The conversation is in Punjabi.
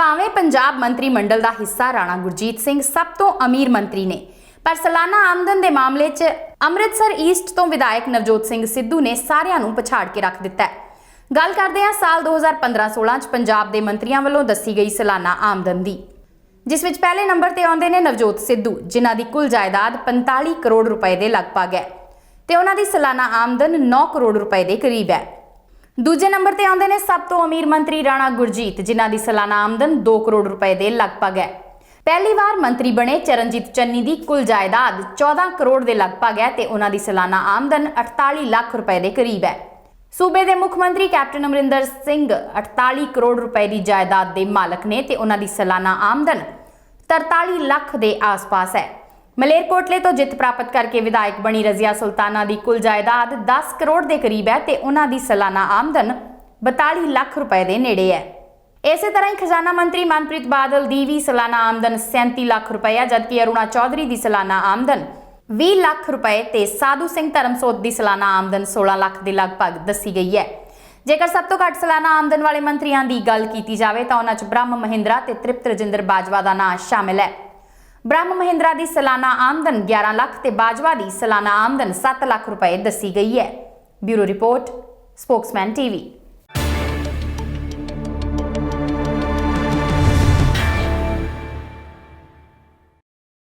17ਵੇਂ ਪੰਜਾਬ ਮੰਤਰੀ ਮੰਡਲ ਦਾ ਹਿੱਸਾ ਰਾਣਾ ਗੁਰਜੀਤ ਸਿੰਘ ਸਭ ਤੋਂ ਅਮੀਰ ਮੰਤਰੀ ਨੇ, ਪਰ ਸਾਲਾਨਾ ਆਮਦਨ ਦੇ ਮਾਮਲੇ 'ਚ ਅੰਮ੍ਰਿਤਸਰ ਈਸਟ ਤੋਂ ਵਿਧਾਇਕ ਨਵਜੋਤ ਸਿੰਘ ਸਿੱਧੂ ਨੇ ਸਾਰਿਆਂ ਨੂੰ ਪਛਾੜ ਕੇ ਰੱਖ ਦਿੱਤਾ ਹੈ। ਗੱਲ ਕਰਦੇ ਹਾਂ ਸਾਲ 2015-16 'ਚ ਪੰਜਾਬ ਦੇ ਮੰਤਰੀਆਂ ਵੱਲੋਂ ਦੱਸੀ ਗਈ ਸਾਲਾਨਾ ਆਮਦਨ ਦੀ, ਜਿਸ ਵਿੱਚ ਪਹਿਲੇ ਨੰਬਰ ਤੇ ਆਉਂਦੇ ਨੇ ਨਵਜੋਤ ਸਿੱਧੂ, ਜਿਨ੍ਹਾਂ ਦੀ ਕੁੱਲ ਜਾਇਦਾਦ 45 ਕਰੋੜ ਰੁਪਏ ਦੇ ਲਗਭਗ ਹੈ ਤੇ ਉਹਨਾਂ ਦੀ ਸਾਲਾਨਾ ਆਮਦਨ 9 ਕਰੋੜ ਰੁਪਏ ਦੇ ਕਰੀਬ ਹੈ। ਦੂਜੇ ਨੰਬਰ ਤੇ ਆਉਂਦੇ ਨੇ ਸਭ ਤੋਂ ਅਮੀਰ ਮੰਤਰੀ ਰਾਣਾ ਗੁਰਜੀਤ, ਜਿਨ੍ਹਾਂ ਦੀ ਸਾਲਾਨਾ ਆਮਦਨ 2 ਕਰੋੜ ਰੁਪਏ ਦੇ ਲਗਭਗ ਹੈ। ਪਹਿਲੀ ਵਾਰ ਮੰਤਰੀ ਬਣੇ ਚਰਨਜੀਤ ਚੰਨੀ ਦੀ ਕੁੱਲ ਜਾਇਦਾਦ 14 ਕਰੋੜ ਦੇ ਲਗਭਗ ਹੈ ਤੇ ਉਹਨਾਂ ਦੀ ਸਾਲਾਨਾ ਆਮਦਨ 48 ਲੱਖ ਰੁਪਏ ਦੇ ਕਰੀਬ ਹੈ। ਸੂਬੇ ਦੇ ਮੁੱਖ ਮੰਤਰੀ ਕੈਪਟਨ ਅਮਰਿੰਦਰ ਸਿੰਘ 48 ਕਰੋੜ ਰੁਪਏ ਦੀ ਜਾਇਦਾਦ ਦੇ ਮਾਲਕ ਨੇ ਤੇ ਉਹਨਾਂ ਦੀ ਸਾਲਾਨਾ ਆਮਦਨ 43 ਲੱਖ ਦੇ ਆਸ-ਪਾਸ ਹੈ। ਮਲੇਰਕੋਟਲੇ ਤੋਂ ਜਿੱਤ ਪ੍ਰਾਪਤ ਕਰਕੇ ਵਿਧਾਇਕ ਬਣੀ ਰਜ਼ੀਆ ਸੁਲਤਾਨਾ ਦੀ ਕੁੱਲ ਜਾਇਦਾਦ 10 ਕਰੋੜ ਦੇ ਕਰੀਬ ਹੈ ਤੇ ਉਹਨਾਂ ਦੀ ਸਾਲਾਨਾ ਆਮਦਨ 42 ਲੱਖ ਰੁਪਏ ਦੇ ਨੇੜੇ ਹੈ। ਇਸੇ ਤਰ੍ਹਾਂ ਹੀ ਖਜ਼ਾਨਾ ਮੰਤਰੀ ਮਨਪ੍ਰੀਤ ਬਾਦਲ ਦੀ ਵੀ ਸਾਲਾਨਾ ਆਮਦਨ 37 ਲੱਖ ਰੁਪਏ ਹੈ, ਜਦਕਿ ਅਰੁਣਾ ਚੌਧਰੀ ਦੀ ਸਾਲਾਨਾ ਆਮਦਨ 20 ਲੱਖ ਰੁਪਏ ਤੇ ਸਾਧੂ ਸਿੰਘ ਧਰਮਸੋਤ ਦੀ ਸਾਲਾਨਾ ਆਮਦਨ 16 ਲੱਖ ਦੇ ਲਗਭਗ ਦੱਸੀ ਗਈ ਹੈ। ਜੇਕਰ ਸਭ ਤੋਂ ਘੱਟ ਸਾਲਾਨਾ ਆਮਦਨ ਵਾਲੇ ਮੰਤਰੀਆਂ ਦੀ ਗੱਲ ਕੀਤੀ ਜਾਵੇ ਤਾਂ ਉਹਨਾਂ 'ਚ ਬ੍ਰਹਮ ਮਹਿੰਦਰਾ ਤੇ ਤ੍ਰਿਪਤ ਰਜਿੰਦਰ ਬਾਜਵਾ ਦਾ ਨਾਂ ਸ਼ਾਮਿਲ ਹੈ। ਬ੍ਰਹਮ ਮਹਿੰਦਰਾ ਦੀ ਸਾਲਾਨਾ ਆਮਦਨ 11 ਲੱਖ ਤੇ ਬਾਜਵਾ ਦੀ ਸਾਲਾਨਾ ਆਮਦਨ 7 ਲੱਖ ਰੁਪਏ ਦੱਸੀ ਗਈ ਹੈ। Bureau report, spokesman TV.